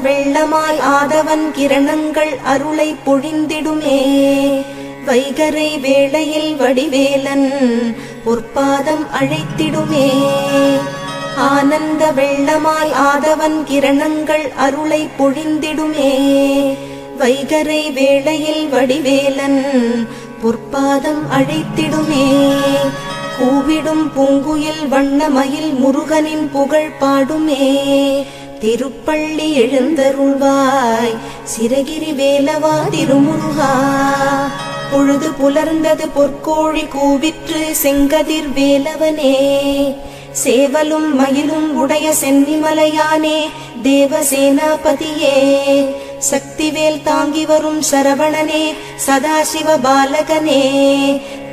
வெள்ளமாய் ஆதவன் கிரணங்கள் அருளை பொழிந்திடுமே. வைகரை வேளையில் வடிவேலன் பொற்பாதம் அழைத்திடுமே. ஆனந்த வெள்ளமாய் ஆதவன் கிரணங்கள் அருளை பொழிந்திடுமே. வைகரை வேளையில் வடிவேலன் பொற்பாதம் அழைத்திடுமே. கூவிடும் பூங்குயில் வண்ணமயில் முருகனின் புகழ் பாடுமே. திருப்பள்ளி எழுந்தருள்வாய். சிறகிரி வேலவா திருமுருகா பொழுது புலர்ந்தது பொற்கோழி கூவிற்று செங்கதிர் வேலவனே. சேவலும் மயிலும் உடைய சென்னிமலையானே தேவசேனாபதியே. சக்திவேல் தாங்கி வரும் சரவணனே சதாசிவ பாலகனே.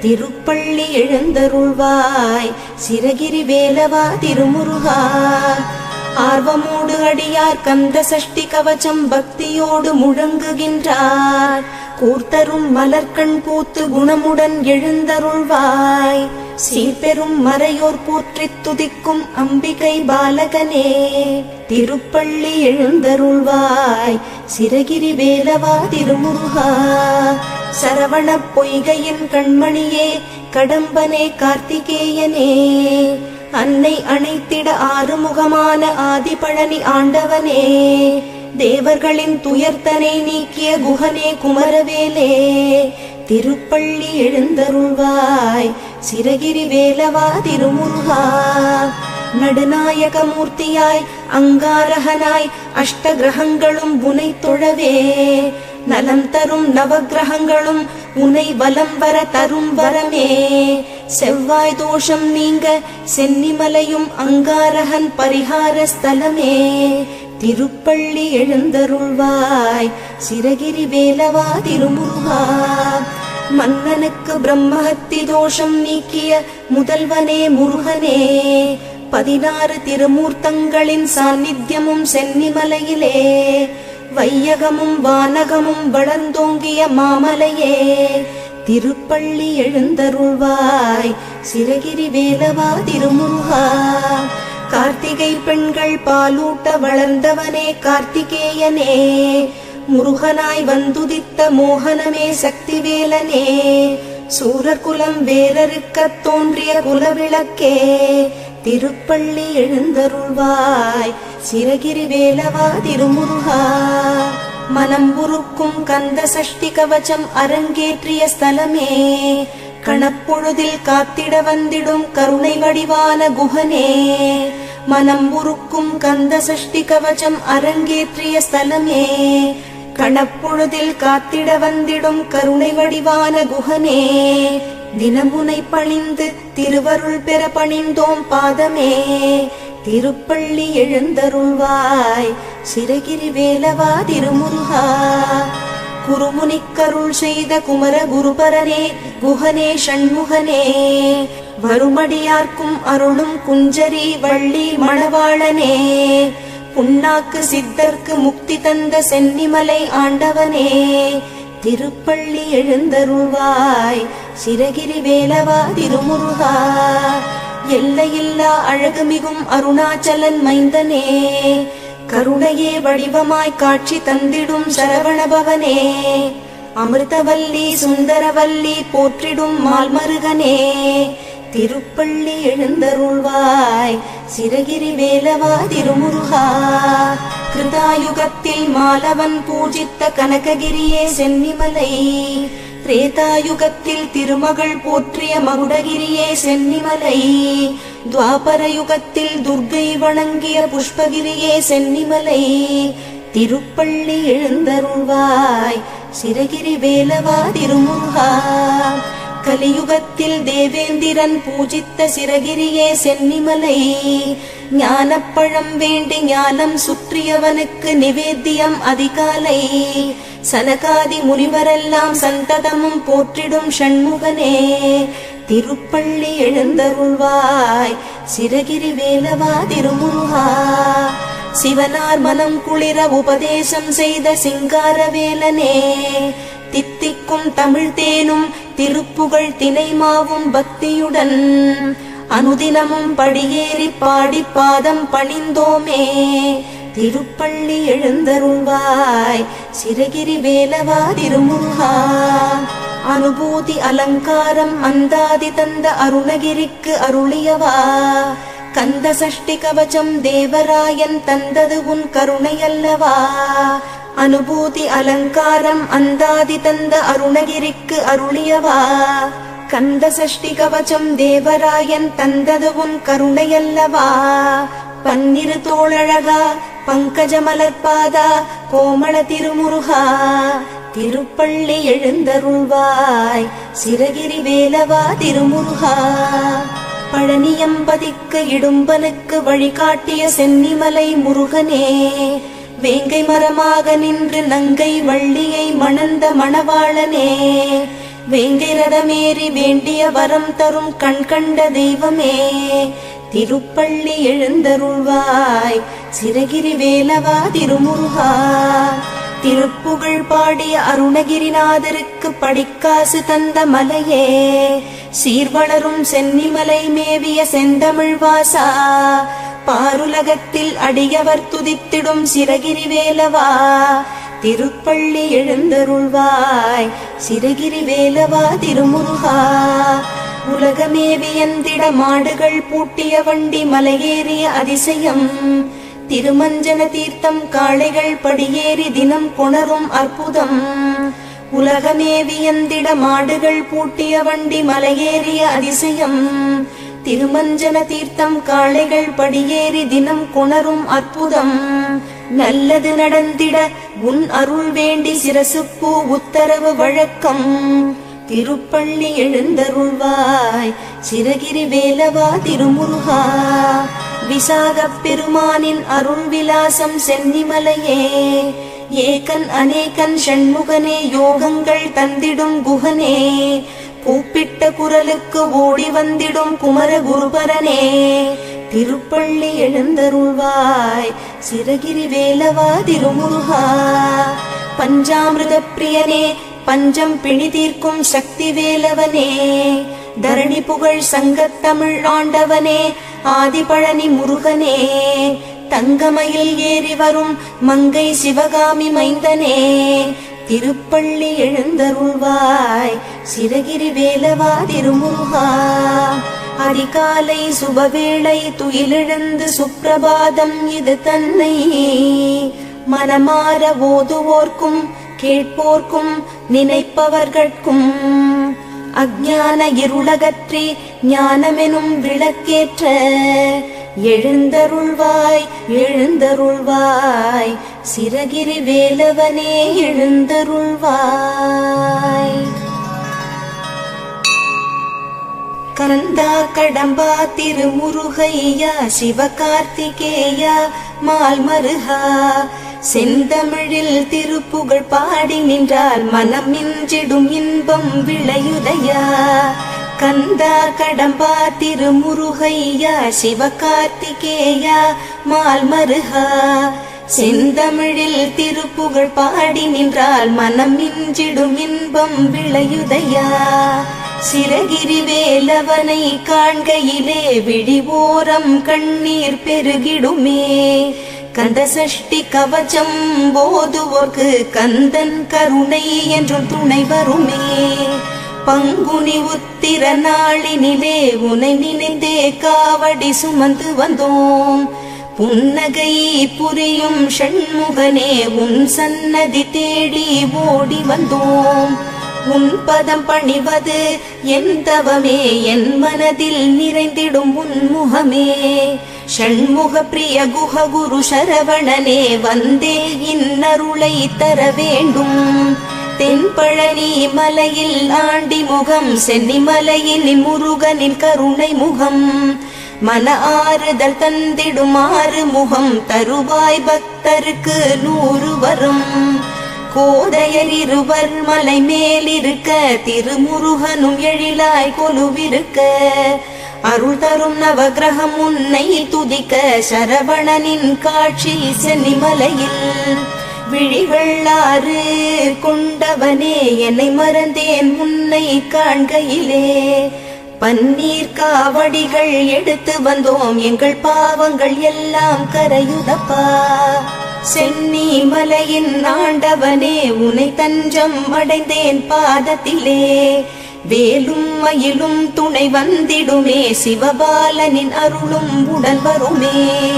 திருப்பள்ளி எழுந்தருள்வாய். சிறகிரி வேலவா திருமுருகா ஆர்வமோடு அடியார் கந்த சஷ்டி கவச்சம் பக்தியோடு முழங்குகின்றார். கூர்த்தரும் மலர்கண் பூத்து குணமுடன் எழுந்தருள்வாய். சீர்பெரும் மறையோர் போற்றித் துதிக்கும் அம்பிகை பாலகனே திருப்பள்ளி எழுந்தருள்வாய். சிறகிரி வேலவா திருமுருகா சரவண பொய்கையின் கண்மணியே கடம்பனே கார்த்திகேயனே. அன்னை அணைத்திட ஆறுமுகமான ஆதிபழனி ஆண்டவனே தேவர்களின் துயர்த்தனை நீக்கிய குகனே குமரவேலே திருப்பள்ளி எழுந்தருள்வாய் சிறகிரி வேலவா திருமுருகா. நடுநாயகமூர்த்தியாய் அங்காரகனாய் அஷ்டகிரகங்களும் புனை தொழவே நலம் தரும் நவகிரகங்களும் உனை வலம் வர தரும் வரமே. செவ்வாய் தோஷம் நீங்க சென்னிமலையும் அங்காரகன் பரிகார ஸ்தலமே. திருப்பள்ளி எழுந்தருள்வாய் சிறகிரி வேலவா திருமுருகா. மன்னனுக்கு பிரம்மஹத்தி தோஷம் நீக்கிய முதல்வனே முருகனே. பதினாறு திருமூர்த்தங்களின் சாநித்தியமும் சென்னிமலையிலே. வையகமும் வானகமும் வளர்ந்தோங்கிய மாமலையே திருப்பள்ளி எழுந்தருள்வாய். சிறகிரி வேலவா திருமுருகா. கார்த்திகை பெண்கள் பாலூட்ட வளர்ந்தவனே கார்த்திகேயனே. முருகனாய் வந்துதித்த மோகனமே சக்திவேலனே. சூரர் குலம் வேரறுக்கத் தோன்றிய குலவிளக்கே திருப்பள்ளி எழுந்தருள்வாய். சிறகிரி வேலவா திருமுருகா. மனம் உருக்கும் கந்த சஷ்டி கவச்சம் அரங்கேற்றிய ஸ்தலமே. கணப்பொழுதில் காத்திட வந்திடும் கருணை வடிவான குகனே. மனம் உருக்கும் கந்த சஷ்டி கவச்சம் அரங்கேற்றிய ஸ்தலமே. கணப்பொழுதில் காத்திட வந்திடும் கருணை வடிவான குகனே. தினமுனை பணிந்து திருவருள் பெற பணிந்தோம் பாதமே. திருப்பள்ளி எழுந்தருள்வாய் சிறகிரி வேலவா திருமுருகா. குருமுனிக்கருள் செய்த குமர குருபரனே குகனே ஷண்முகனே வருமடியார்க்கும் அருளும் குஞ்சரி வள்ளி மணவாளனே. புண்ணாக்கு சித்தர்க்கு முக்தி தந்த சென்னிமலை ஆண்டவனே. திருப்பள்ளி எழுந்தருள்வாய் சிறகிரி வேலவா திருமுருகா. எல்லையில்லா அழகுமிகும் அருணாச்சலன் மைந்தனே. கருணையே வடிவமாய் காட்சி தந்திடும் சரவணபவனே அமிர்தவல்லி சுந்தரவல்லி போற்றிடும் மால்மருகனே. திருப்பள்ளி எழுந்தருள்வாய் சிறகிரி வேலவா திருமுருகா. கிருதாயுகத்தில் மாலவன் பூஜித்த கனககிரியே சென்னிமலை. திரேதாயுகத்தில் திருமகள் போற்றிய மகுடகிரியே சென்னிமலை துவாபர யுகத்தில் துர்கை வணங்கிய புஷ்பகிரியே சென்னிமலை திருப்பள்ளி எழுந்தருள்வாய் சிறகிரி வேலவா திருமுருகா கலியுகத்தில் தேவேந்திரன் பூஜித்த சிறகிரியே சென்னிமலை ஞானப்பழம் வேண்டி ஞானம் சுற்றியவனுக்கு நிவேத்தியம் அதிகாலை சனகாதி முனிவரெல்லாம் சந்ததமும் போற்றிடும் ஷண்முகனே திருப்பள்ளி எழுந்தருள்வாய். சிறகிரி வேலவா திருமுருகா. சிவனார் மனம் குளிர உபதேசம் செய்த சிங்காரவேலனே தித்திக்கும் தமிழ் தேனும் திருப்புகழ் தினைமாவும் பக்தியுடன். அனுதினமும் படியேறி பாடி பாதம் பணிந்தோமே. திருப்பள்ளி எழுந்தருள்வாய். சிறகிரி வேலவா திருமுகா. அனுபூதி அலங்காரம் அந்தாதி தந்த அருணகிரிக்கு அருளியவா. கந்த சஷ்டி கவச்சம் தேவராயன் தந்தது உன் கருணையல்லவா. அனுபூதி அலங்காரம் அந்தாதி தந்த அருணகிரிக்கு அருளியவா. கந்த சஷ்டி கவச்சம் தேவராயன் தந்தது உன் கருணையல்லவா. பன்னிரு தோழழகா பங்கஜ மலர்பாதா கோமள திருமுருகா திருப்பள்ளி எழுந்தருள்வாய் சிறகிரி வேலவா திருமுருகா. பழனியம்பதிக்கு இடும்பனுக்கு வழிகாட்டிய சென்னிமலை முருகனே வேங்கை மரமாக நின்று நங்கை வள்ளியை மணந்த மணவாளனே வேங்கை ரதமேறி வேண்டிய வரம் தரும் கண்கண்ட தெய்வமே திருப்பள்ளி எழுந்தருள்வாய். சிறகிரி வேலவா திருமுருகா. திருப்புகழ் பாடிய அருணகிரிநாதருக்கு படிக்காசு தந்த மலையே. சீர்வளரும் சென்னிமலை மேவிய செந்தமிழ் வாசா. பாருலகத்தில் அடியவர் துதித்திடும் சிறகிரி வேலவா திருப்பள்ளி எழுந்தருள்வாய். சிறகிரி வேலவா திருமுருகா. உலகமே வியந்திட மாடுகள் பூட்டிய வண்டி மலையேறிய அதிசயம். திருமஞ்சன தீர்த்தம் காளைகள் படியேறி தினம் கொணரும் அற்புதம். உலகமே வியந்திட மாடுகள் பூட்டிய வண்டி மலையேறிய அதிசயம். திருமஞ்சன தீர்த்தம் காளைகள் படியேறி தினம் கொணரும் அற்புதம். நல்லது நடந்திட உன் அருள் வேண்டி சிரசுப்பூ உத்தரவு வழக்கம். திருப்பள்ளி எழுந்தருள்வாய். சிறகிரி வேலவா திருமுருகா. விசாகப் பெருமானின் அருள் விலாசம் சென்னிமலையே. ஏகன் அநேகன் ஷண்முகனே யோகங்கள் தந்திடும் குகனே. கூப்பிட்ட குரலுக்கு ஓடி வந்திடும் குமர குருபரனே. திருப்பள்ளி எழுந்தருள்வாய். சிறகிரி வேலவா திருமுருகா. பஞ்சாமிருத பிரியனே பஞ்சம் பிணி தீர்க்கும் சக்தி வேலவனே. தரணி புகழ் சங்கத்தமிழ் ஆண்டவனே. ஆதிபழனி முருகனே. தங்கமயில் ஏறி வரும் மங்கை சிவகாமி மைந்தனே. திருப்பள்ளி எழுந்தருள்வாய். சிறகிரி வேலவா திருமுருகா. அதிகாலை சுபவேளை துயிலிழந்து சுப்பிரபாதம் இது தன்னை. மனமாற ஓதுவோர்க்கும் கேட்போர்க்கும் நினைப்பவர்கட்கும். அஜான இருளகற்றி ஞானமெனும் விளக்கேற்ற. எழுந்தருள்வாய் எழுந்தருள்வாய். சிறகிரி வேலவனே எழுந்தருள்வாய். கந்தா கடம்பா திருமுருகையா சிவகார்த்திகேயா மால்மருகா. செந்தமிழில் திருப்புகழ் பாடி நின்றால் மனம் மிஞ்சிடும் இன்பம் விளையுதையா? கந்தா கடம்பா திருமுருகையா சிவகார்த்திகேயா மால்மருகா? செந்தமிழில் திருப்புகழ் பாடி நின்றால் மனம் இஞ்சிடும் இன்பம் விளையுதையா? சிறகிரி வேலவனை காண்கையிலே விழிவோரம் கண்ணீர் பெருகிடுமே. கந்த சஷ்டி கவச்சம் போதுவோர்க்கு கந்தன் கருணை என்றும் துணை வருமே. பங்குனி உத்திர நாளினிலே உனை நினைந்தே காவடி சுமந்து வந்தோம். புன்னகை புரியும் ஷண்முகனே உன் சன்னதி தேடி ஓடி வந்தோம். உன் பதம் பணிவது என் தவமே என் மனதில் நிறைந்திடும் உன் முகமே. ஷண்முக பிரிய குஹ குரு சரவணனே வந்தே இன்னருளை தர வேண்டும் தென்பழனி மலையில் ஆண்டி முகம் சென்னிமலையில் முருகனின் கருணை முகம். மன ஆறுதல் தந்திடுமாறு முகம் தருவாய் பக்தருக்கு நூறு வரும். கோதையர் இருவர் மலை மேலிருக்க திருமுருகனும் எழிலாய் கொலுவிருக்க. அருள் தரும் நவகிரகம் உன்னை துதிக்க சரவணனின் காட்சி சென்னிமலையில். விழிகள்ளாறு கொண்டவனே என்னை மறந்தேன் உன்னை காண்கையிலே. பன்னீர் காவடிகள் எடுத்து வந்தோம் எங்கள் பாவங்கள் எல்லாம் கரையுதப்பா. சென்னி மலையின் ஆண்டவனே உனை தஞ்சம் அடைந்தேன் பாதத்திலே. வேலும் மயிலும் துணை வந்திடுமே சிவபாலனின் அருளும் உடன் வருமே.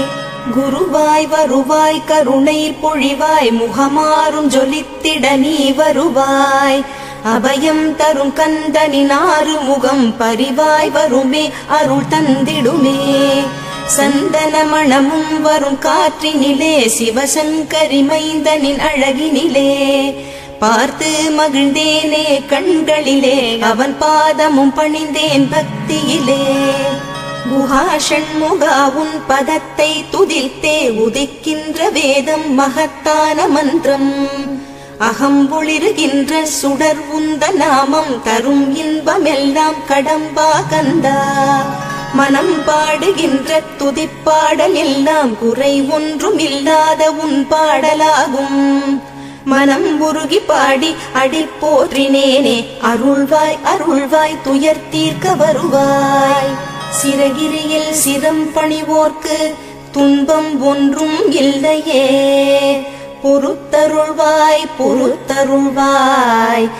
குருவாய் வருவாய் கருணை பொழிவாய் முகமாறும் ஜொலித்திட நீ வருவாய். அபயம் தரும் கந்தனின் ஆறு முகம் பரிவாய் வருமே அருள் தந்திடுமே. சந்தன மணமும் வரும் காற்றினிலே சிவசங்கரி மைந்தனின் அழகினிலே. பார்த்து மகிழ்ந்தேனே கண்களிலே. அவன் பாதமும் பணிந்தேன் பக்தியிலே. குஹா ஷண்முகா உன் பதத்தை துதித்தே. உதிக்கின்ற வேதம் மகத்தான மந்திரம். அகம் ஒளிருகின்ற சுடர் உந்த நாமம் தரும் இன்பமெல்லாம் கடம்பா கந்தா. மனம் பாடுகின்ற துதிப்பாடல் எல்லாம் குறை ஒன்றும் இல்லாத உன் பாடலாகும். மனம் உருகி பாடி அடி போற்றினேனே. அருள்வாய் அருள்வாய் துயர் தீர்க்க வருவாய். சிறகிரியில் சிரம் பணிவோர்க்கு துன்பம் ஒன்றும் இல்லையே. பொறுத்தருள்வாய் பொறுத்தருள்வாய்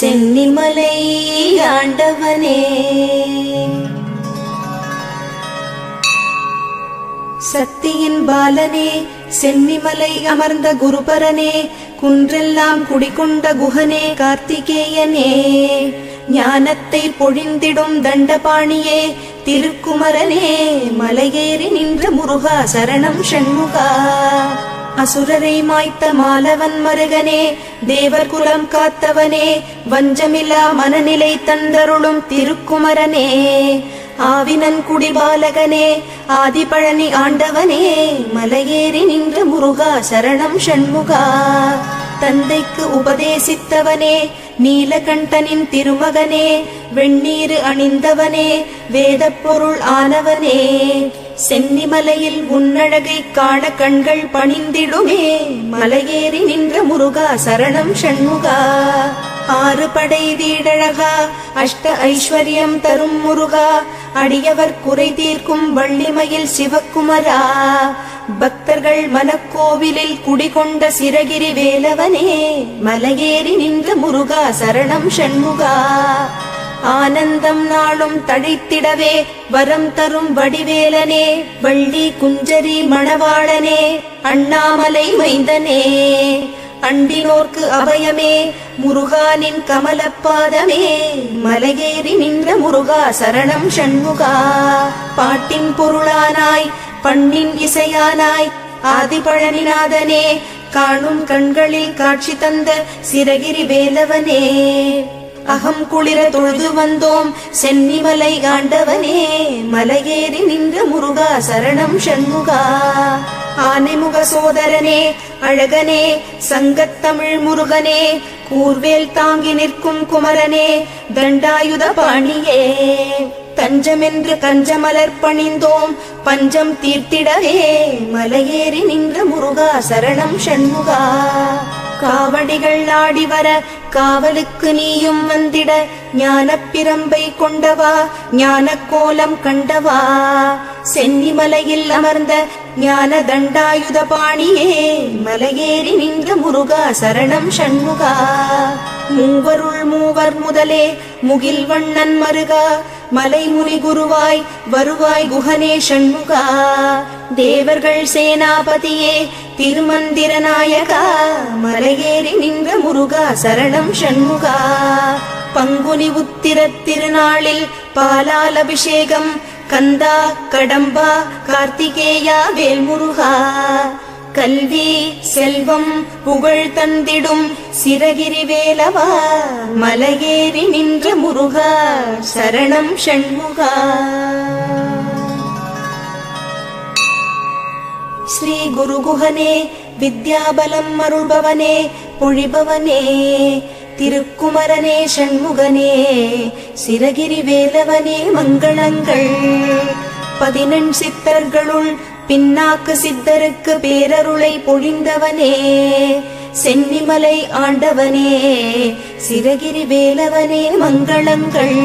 சென்னிமலை ஆண்டவனே. சக்தியின் பாலனே சென்னிமலை அமர்ந்த குருபரனே குன்றெல்லாம் குடிகொண்ட குஹனே கார்த்திகேயனே. ஞானத்தை பொழிந்திடும் தண்டபாணியே திருக்குமரனே மலையேறி நின்ற முருகா சரணம் ஷண்முகா. அசுரரை மாய்த்த மாலவன் மருகனே தேவர் குலம் காத்தவனே வஞ்சமிலா மனநிலை தந்தருளும் திருக்குமரனே. ஆவினன் குடிபாலகனே ஆதிபழனி ஆண்டவனே மலையேறி நின்ற முருகா சரணம் ஷண்முகா தந்தைக்கு உபதேசித்தவனே நீலகண்டனின் திருமகனே வெண்ணீரு அணிந்தவனே வேத பொருள் ஆனவனே. சென்னிமலையில் உன்னழகை காண கண்கள் பணிந்திடுமே மலையேறி நின்ற முருகா சரணம் ஷண்முகா ஆறு படை வீடழகா அஷ்ட ஐஸ்வர்யம் தரும் முருகா அடியவர் குறை தீர்க்கும் வள்ளிமயில் சிவக்குமரா. பக்தர்கள் மனக்கோவிலில் குடிகொண்ட சிறகிரி வேலவனே மலையேறி நின்ற முருகா சரணம் ஷண்முகா ஆனந்தம் நாளும் தழைத்திடவே வரம் தரும் வடிவேலனே வள்ளி குஞ்சரி மணவாளனே அண்ணாமலை மைந்தனே. அண்டினோர்க்கு அபயமே முருகானின் கமலப்பாதமே. மலையேறி நின்ற முருகா சரணம் சண்முகா. பாட்டின் பொருளானாய் பண்ணின் இசையானாய் ஆதிபழனிநாதனே. காணும் கண்களில் காட்சி தந்த சிறகிரி வேலவனே. அகம் குளிர தொழுது வந்தோம். சென்னிமலை ஆண்டவனே மலையேறி நின்ற முருகா சரணம் ஷண்முகா ஆனைமுக சோதரனே அழகனே சங்கத்தமிழ் முருகனே கூர்வேல் தாங்கி நிற்கும் குமரனே தண்டாயுத பாணியே. தஞ்சமென்று கஞ்சமலர் பணிந்தோம் பஞ்சம் தீர்த்திடவே மலையேறி நின்ற முருகா சரணம் ஷண்முகா காவடிகள் ஆடி வர காவலுக்கு நீயும் வந்திட ஞான பிரம்பை கொண்டவா ஞான கோலம் கண்டவா? சென்னிமலையில் அமர்ந்த ஞான தண்டாயுத பாணியே மலையேறி நின்ற முருகா சரணம் சண்முகா மூவருள் மூவர் முதலே முகில் வண்ணன் மருகா மலைமுனி குருவாய் வருவாய் குஹனே ஷண்முகா. தேவர்கள் சேனாபதியே திருமந்திர நாயகா. மலையேறி நின்ற முருகா சரணம் ஷண்முகா. பங்குனி உத்திர திருநாளில் பாலால் அபிஷேகம். கந்தா கடம்பா கார்த்திகேயா வேல்முருகா. கல்வி செல்வம் புகழ் தந்திடும் சிறகிரி வேலவா மலையேறி நின்ற முருகா சரணம் ஷண்முகா. ஸ்ரீ குருகுஹனே வித்யாபலம் அருள்பவனே பொழிபவனே திருக்குமரனே ஷண்முகனே சிறகிரி வேலவனே மங்களங்கள். பதினெண் சித்தர்களுள் பின்னாக்கு சித்தருக்கு பேரருளை பொழிந்தவனே சென்னிமலை ஆண்டவனே சிறகிரி வேலவனே மங்களங்கள்.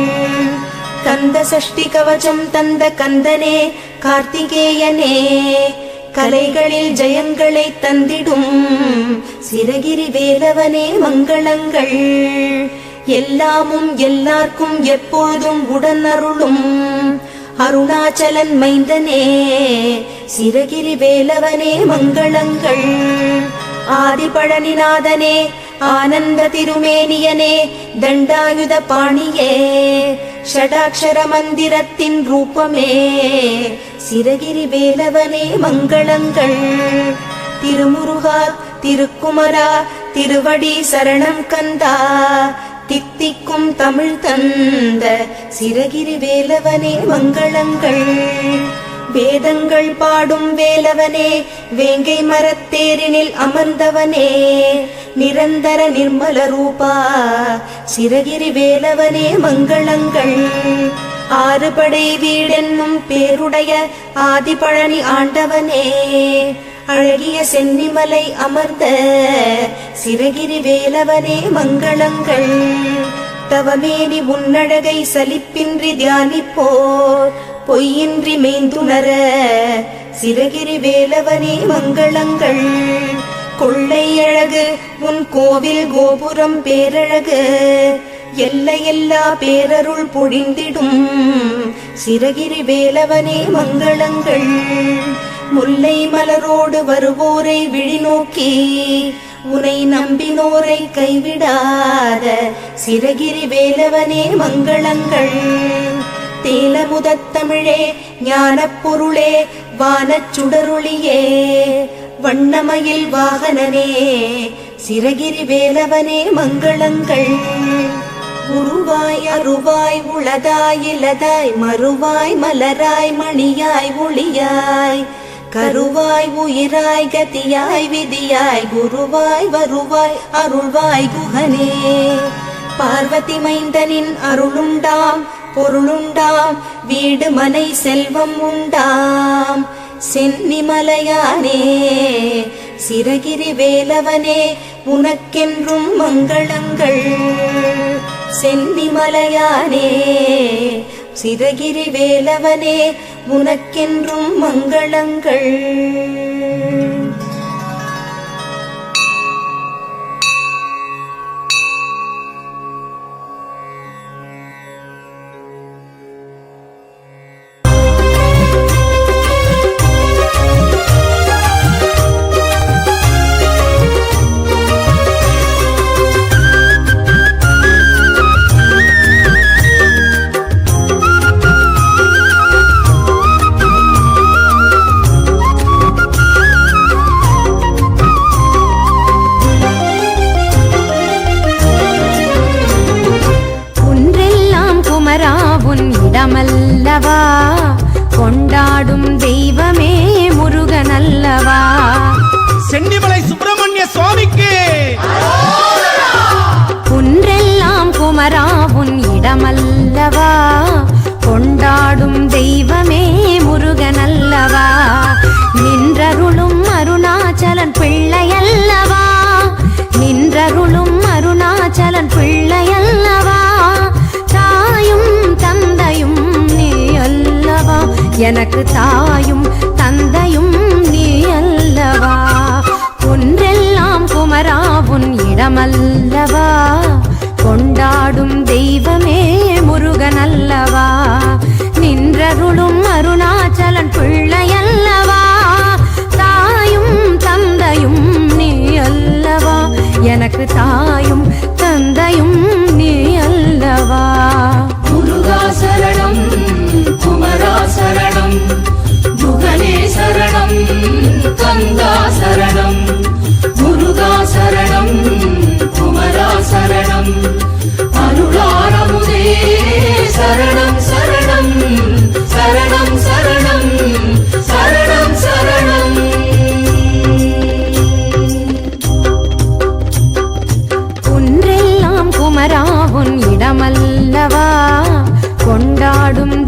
கந்த சஷ்டி கவசம் தந்த கந்தனே கார்த்திகேயனே கலைகளில் ஜெயங்களை தந்திடும் சிறகிரி வேலவனே மங்களங்கள். எல்லாமும் எல்லார்க்கும் எப்பொழுதும் உடனருளும் அருணாச்சலன் மைந்தனே சிறகிரி வேலவனே மங்களங்கள். ஆதிபழனிநாதனே ஆனந்த திருமேனியனே தண்டாயுத பாணியே ஷடாட்சர மந்திரத்தின் ரூபமே. சிறகிரி வேலவனே மங்களங்கள். திருமுருகா திருக்குமரா திருவடி சரணம் கந்தா. தித்திக்கும் தமிழ் தந்த சிறகிரி வேலவனே மங்களங்கள். வேதங்கள் பாடும் வேலவனே வேங்கை மரத்தேரினில் அமர்ந்தவனே. நிரந்தர நிர்மல ரூபா சிறகிரி வேலவனே மங்களங்கள். ஆறுபடை வீடென்னும் பேருடைய ஆதிபழனி ஆண்டவனே. அழகிய சென்னிமலை அமர்ந்த சிறகிரி வேலவனே மங்களங்கள். தவமேனி உன்னழகை சலிப்பின்றி தியானிப்போர். பொய்யின்றி மெய்ந்துணர சிறகிரி வேலவனே மங்களங்கள். கொள்ளை அழகு உன் கோவில் கோபுரம் பேரழகு. எல்லையெல்லா பேரருள் பொழிந்திடும் சிறகிரி வேலவனே மங்களங்கள். முல்லை மலரோடு வருவோரை விழிநோக்கி உனை நம்பினோரை கைவிடாத சிறகிரி வேலவனே மங்களங்கள். தேலமுதத்தமிழே ஞான பொருளே வானச் சுடருளியே வண்ணமயில் வாகனனே சிறகிரி வேலவனே மங்களங்கள். உருவாய் அருவாய் உளதாய் இலதாய் மறுவாய் மலராய் மணியாய் ஒளியாய் கருவாய் உயிராய் கதியாய் விதியாய் குருவாய் வருவாய் அருள்வாய் குகனே பார்வதி மைந்தனின் அருளுண்டாம் பொருளுண்டாம் வீடு மனை செல்வம் உண்டாம் சென்னிமலையானே சிறகிரி வேலவனே உனக்கென்றும் மங்களங்கள் சென்னிமலையானே சிறகிரி வேலவனே உனக்கென்றும் மங்களங்கள். எனக்கு தாயும் தந்தையும் நீ அல்லவா? ஒன்றெல்லாம் குமரா உன் இடமல்லவா? கொண்டாடும் தெய்வமே முருகன் அல்லவா? நின்றருளும் அருணாச்சலன் பிள்ளை அல்லவா தாயும் தந்தையும் நீ அல்லவா? எனக்கு தாயும் தந்தையும் சரணம். முகனே சரணம். கந்தா சரணம். முருகா சரணம். குமரா சரணம். அருளாரமுதே சரணம் சரணம். சரணம் சரணம். சரணம் சரணம். ஒன்றெல்லாம் குமரா உன் இடமல்லவா? கொண்டாடும்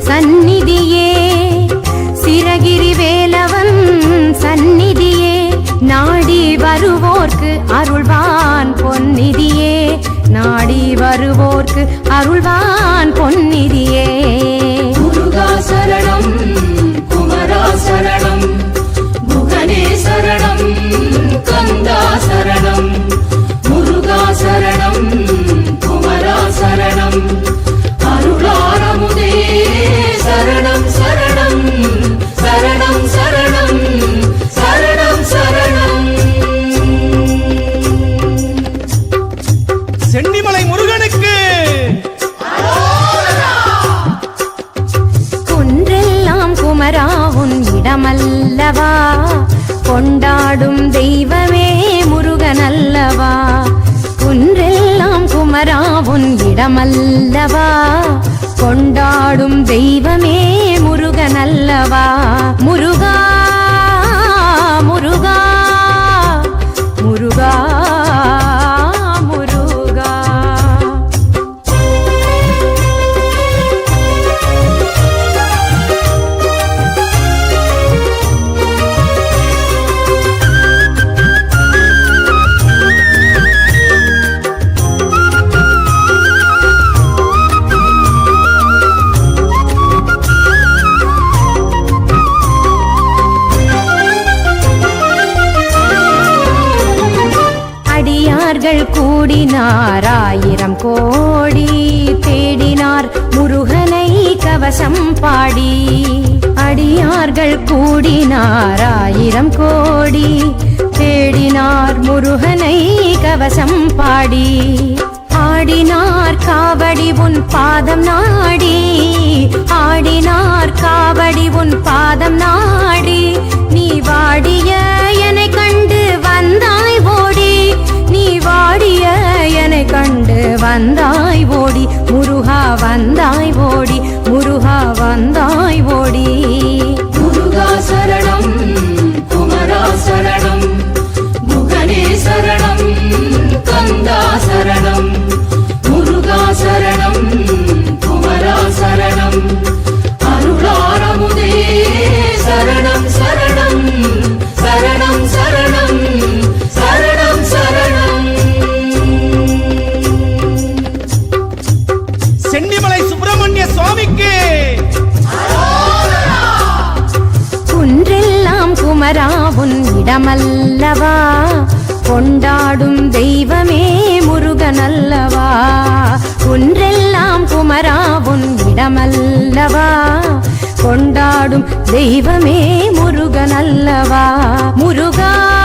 சந்நிதியே சிரகிரி வேலவன் சந்நிதியே நாடி வருவோர்க்கு அருள்வான் பொன்னிதியே நாடி வருவோர்க்கு அருள்வான் பொன்னிதியே. முருகா சரணம் குமரா சரணம் புகனே சரணம் கந்தா சரணம் பாடும் தெய்வமே முருகனல்லவா? குன்றெல்லாம் குமரா உன் இடமல்லவா? கொண்டாடும் தெய்வமே முருகனல்லவா? முருகா முருகா அடியார்கள் கூடினார் ஆயிரம் கோடி தேடினார் முருகனை கவசம் பாடி. அடியார்கள் கூடினார் ஆயிரம் கோடி தேடினார் முருகனை கவசம் பாடி. ஆடினார் காவடி உன் பாதம் நாடி. ஆடினார் காவடி உன் பாதம் நாடி. நீ வாடிய என்னை கண்டு வந்தாய் ஓடி. நீ வாடிய என்னை கண்டு வந்தாய் ஓடி. முருகா வந்தாய் ஓடி. முருகா வந்தாய் ஓடி. முருகா சரணம் குமரா சரணம் முகனே சரணம் கந்தா சரணம். முருகா சரணம். இடமல்லவா? கொண்டாடும் தெய்வமே முருகனல்லவா? ஒன்றெல்லாம் குமரா உன் இடமல்லவா? கொண்டாடும் தெய்வமே முருகனல்லவா? முருகா